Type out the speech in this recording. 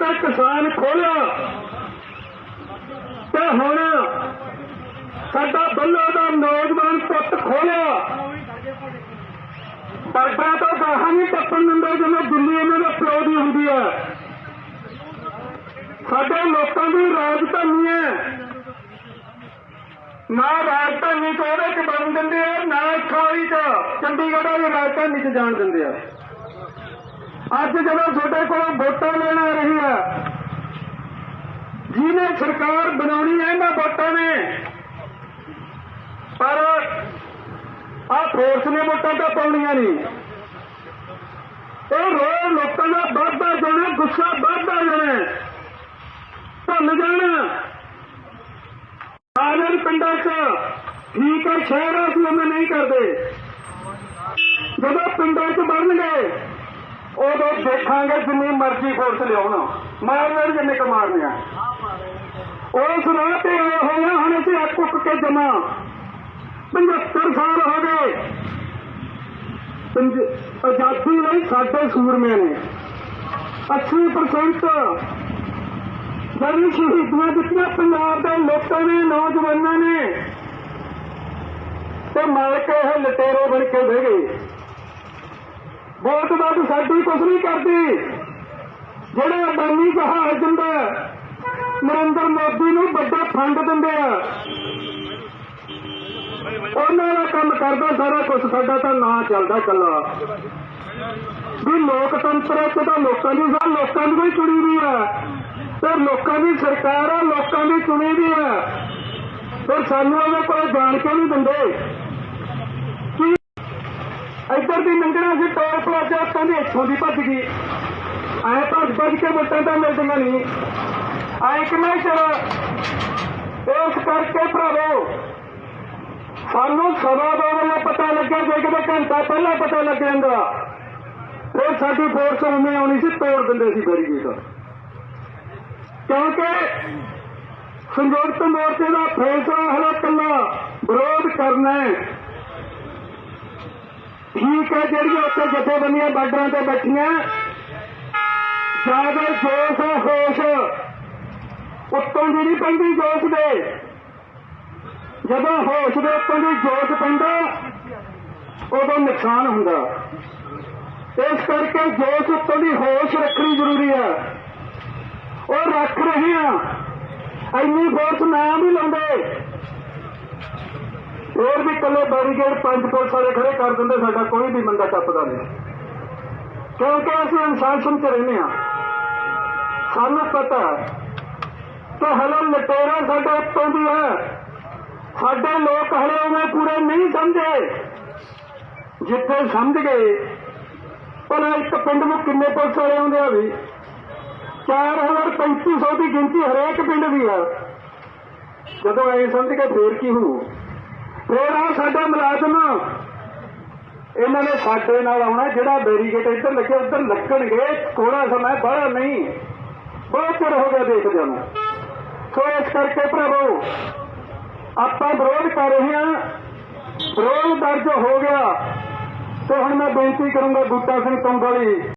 ਤੇ ਕਿਸਾਨ ਖੋਲਿਆ ਤੇ ਹੁਣ ਸਾਡਾ ਬੱਲੋ ਦਾ ਨੌਜਵਾਨ ਪੁੱਤ ਖੋਲਿਆ ਬਾਰਡਰਾਂ ਤੋਂ ਗਾਹਾਂ ਨਹੀਂ ਟੱਪਣ ਦਿੰਦੇ ਜਿਵੇਂ ਦਿੱਲੀ ਇਹਨਾਂ ਦੇ ਪਿਓ ਦੀ ਹੁੰਦੀ ਹੈ ਸਾਡੇ ਲੋਕਾਂ ਦੀ ਰਾਜਧਾਨੀ ਹੈ। ਨਾ ਰਾਜਧਾਨੀ ਤੋਂ ਉਹਦੇ ਚ ਬਣ ਦਿੰਦੇ ਆ, ਨਾ ਖਾਲੀ ਚ। ਚੰਡੀਗੜ੍ਹ ਦੀ ਰਾਜਧਾਨੀ ਚ ਜਾਣ ਦਿੰਦੇ ਆ। ਅੱਜ ਜਦੋਂ ਤੁਹਾਡੇ ਕੋਲੋਂ ਵੋਟਾਂ ਲੈਣ ਆ ਰਹੀ ਆ, ਜਿਹਨੇ ਸਰਕਾਰ ਬਣਾਉਣੀ ਹੈ ਇਹਨਾਂ ਵੋਟਾਂ ਨੇ। ਪਰ ਆ ਫੋਰਸ ਨੇ ਵੋਟਾਂ ਤਾਂ ਪਾਉਣੀਆਂ ਨਹੀਂ। ਇਹ ਰੋਜ਼ ਲੋਕਾਂ ਦਾ ਵੱਧਦਾ ਜਾਣਾ, ਗੁੱਸਾ ਵੱਧਦਾ ਜਾਣਾ। ਭੁੱਲ ਜਾਣਾ। ਆਨੰਦ ਪਿੰਡਾਂ 'ਚ ਠੀਕ ਹੈ, ਸ਼ਹਿਰ ਅਸੀਂ ਉਹ ਨਹੀਂ ਕਰਦੇ। ਜਦੋਂ ਪਿੰਡਾਂ 'ਚ ਬਣਨਗੇ ਉਦੋਂ ਦੇਖਾਂਗੇ ਜਿੰਨੀ ਮਰਜ਼ੀ ਫੋਰਸ ਲਿਆਉਣਾ ਮਾਰ ਲੈਣ ਜਿੰਨੇ ਕ ਮਾਰਨੇ ਆ। ਉਸ ਰਾਹ ਤੇ ਆਏ ਹੋਏ ਹੁਣ ਅਸੀਂ ਅੱਕ ਕੇ ਜਮਾ। 75 ਸਾਲ ਹੋ ਗਏ। ਆਜ਼ਾਦੀ ਲਈ ਸਾਡੇ ਸੂਰਮੇ ਨੇ। 80% ਜਿਹੜੀ ਸ਼ਹੀਦੀਆਂ ਦਿੱਤੀਆਂ ਪੰਜਾਬ ਦੇ ਲੋਕਾਂ ਨੇ, ਨੌਜਵਾਨਾਂ ਨੇ। ਤੇ ਮਾਰ ਕੇ ਇਹ ਲਟੇਰੇ ਬਣ ਕੇ ਬਹਿ ਗਏ। ਵੋਟ ਵੱਧ ਸਾਡੀ ਕੁਛ ਨਹੀਂ ਕਰਦੀ। ਜਿਹੜਾ ਅਡਾਨੀ ਜਹਾਜ਼ ਦਿੰਦਾ ਨਰਿੰਦਰ ਮੋਦੀ ਨੂੰ ਵੱਡਾ ਫੰਡ ਦਿੰਦੇ ਆ, ਉਹਨਾਂ ਦਾ ਕੰਮ ਕਰਦਾ ਸਾਰਾ ਕੁਝ ਸਾਡਾ ਤਾਂ ਨਾਂ ਚੱਲਦਾ ਕੱਲਾ ਵੀ ਲੋਕਤੰਤਰ ਚ ਤਾਂ ਲੋਕਾਂ ਦੀ ਸਾ ਲੋਕਾਂ ਦੀ ਕੋਈ ਚੁਣੀ ਵੀ ਹੈ ਤੇ ਲੋਕਾਂ ਦੀ ਸਰਕਾਰ ਆ, ਲੋਕਾਂ ਦੀ ਚੁਣੀ ਵੀ ਹੈ ਪਰ ਸਾਨੂੰ ਉਹਦੇ ਕੋਲ ਜਾਣ ਕੇ ਨਹੀਂ ਦਿੰਦੇ? ਇੱਧਰ ਦੀ ਲੰਘਣਾ ਸੀ ਟੋਲ ਪਲਾਜ਼ਾ ਉੱਤੋਂ ਦੀ ਇੱਥੋਂ ਦੀ ਭੱਜ ਗਈ ਐ ਭੱਜ ਭੱਜ ਕੇ ਵੋਟਾਂ ਤਾਂ ਮਿਲਦੀਆਂ ਨਹੀਂ ਐ ਕਿਵੇਂ ਚਲਾ ਇਸ ਕਰਕੇ ਭਰਾਵੋ ਸਾਨੂੰ ਸਵਾ ਦੋ ਵਜੇ ਪਤਾ ਲੱਗਿਆ ਜੇ ਕਿਤੇ ਘੰਟਾ ਪਹਿਲਾਂ ਪਤਾ ਲੱਗ ਜਾਂਦਾ ਫਿਰ ਸਾਡੀ ਫੋਰਸ ਉਵੇਂ ਆਉਣੀ ਸੀ ਤੋੜ ਦਿੰਦੇ ਸੀ ਬੈਰੀਗੇਡ ਕਿਉਂਕਿ ਸੰਯੁਕਤ ਮੋਰਚੇ ਦਾ ਫੈਸਲਾ ਹਲਾ ਕੱਲਾ ਵਿਰੋਧ ਕਰਨਾ ਹੈ ਠੀਕ ਹੈ ਜਿਹੜੀਆਂ ਉੱਥੇ ਜਥੇਬੰਦੀਆਂ ਬਾਰਡਰਾਂ ਤੇ ਬੈਠੀਆਂ। ਜ਼ਿਆਦਾ ਜੋਸ਼ ਹੈ, ਹੋਸ਼। ਉੱਤੋਂ ਦੀ ਨਹੀਂ ਪੈਂਦੀ ਜੋਸ਼ ਦੇ। ਜਦੋਂ ਹੋਸ਼ ਦੇ ਉੱਤੋਂ ਦੀ ਜੋਸ਼ ਪੈਂਦਾ, ਉਦੋਂ ਨੁਕਸਾਨ ਹੁੰਦਾ। ਇਸ ਕਰਕੇ ਜੋਸ਼ ਉੱਤੋਂ ਦੀ ਹੋਸ਼ ਰੱਖਣੀ ਜ਼ਰੂਰੀ ਹੈ। ਉਹ ਰੱਖ ਰਹੇ ਆ ਇੰਨੀ ਫੋਰਸ ਨਾ ਵੀ ਲਾਉਂਦੇ। ਹੋਰ ਵੀ ਕੱਲੇ ਬੈਰੀਗੇਡ ਪੰਜ ਪੁਲਿਸ ਵਾਲੇ ਖੜੇ ਕਰ ਦਿੰਦੇ, ਸਾਡਾ ਕੋਈ ਵੀ ਬੰਦਾ ਟੱਪਦਾ ਨਹੀਂ। ਕਿਉਂਕਿ ਅਸੀਂ ਅਨੁਸ਼ਾਸਨ ਚ ਰਹਿੰਦੇ ਆ ਸਾਨੂੰ ਪਤਾ ਕਿ ਹਲੇ ਲਟੇਰਾ ਸਾਡੇ ਉੱਤੋਂ ਦੀ ਹੈ। ਸਾਡੇ ਲੋਕ ਹਲੇ ਉਵੇਂ ਪੂਰੇ ਨਹੀਂ ਸਮਝੇ। ਜਿੱਥੇ ਸਮਝ ਗਏ ਪਰ ਇੱਕ ਪਿੰਡ ਨੂੰ ਕਿੰਨੇ ਪੁਲਿਸ ਵਾਲੇ ਆਉਂਦੇ ਆ ਵੀ 4350 ਦੀ ਗਿਣਤੀ ਹਰੇਕ ਪਿੰਡ ਦੀ ਆ ਜਦੋਂ ਇਹ ਸਮਝ ਕੇ ਫੇਰ ਕੀ ਹੋਊ? ਫੇਰ ਆ ਸਾਡਾ ਮੁਲਾਜ਼ਮ। ਇਹਨਾਂ ਨੇ ਸਾਡੇ ਨਾਲ ਆਉਣਾ, ਜਿਹੜਾ ਬੈਰੀਗੇਟ ਇੱਧਰ ਲੱਗੇ, ਉੱਧਰ ਲੱਗਣਗੇ। ਥੋੜਾ ਸਮਾਂ ਬਾਹਰ ਨਹੀਂ। ਬਹੁਤ ਚਿਰ ਹੋ ਗਿਆ ਦੇਖਦਿਆਂ ਨੂੰ। ਸੋ ਇਸ ਕਰਕੇ ਪ੍ਰਭੂ ਆਪਾਂ ਵਿਰੋਧ ਕਰ ਰਹੇ ਹਾਂ। ਵਿਰੋਧ ਦਰਜ ਹੋ ਗਿਆ। ਤੇ ਹੁਣ ਮੈਂ ਬੇਨਤੀ ਕਰੂੰਗਾ ਬੂਟਾ ਸਿੰਘ ਕੰਬਲੀ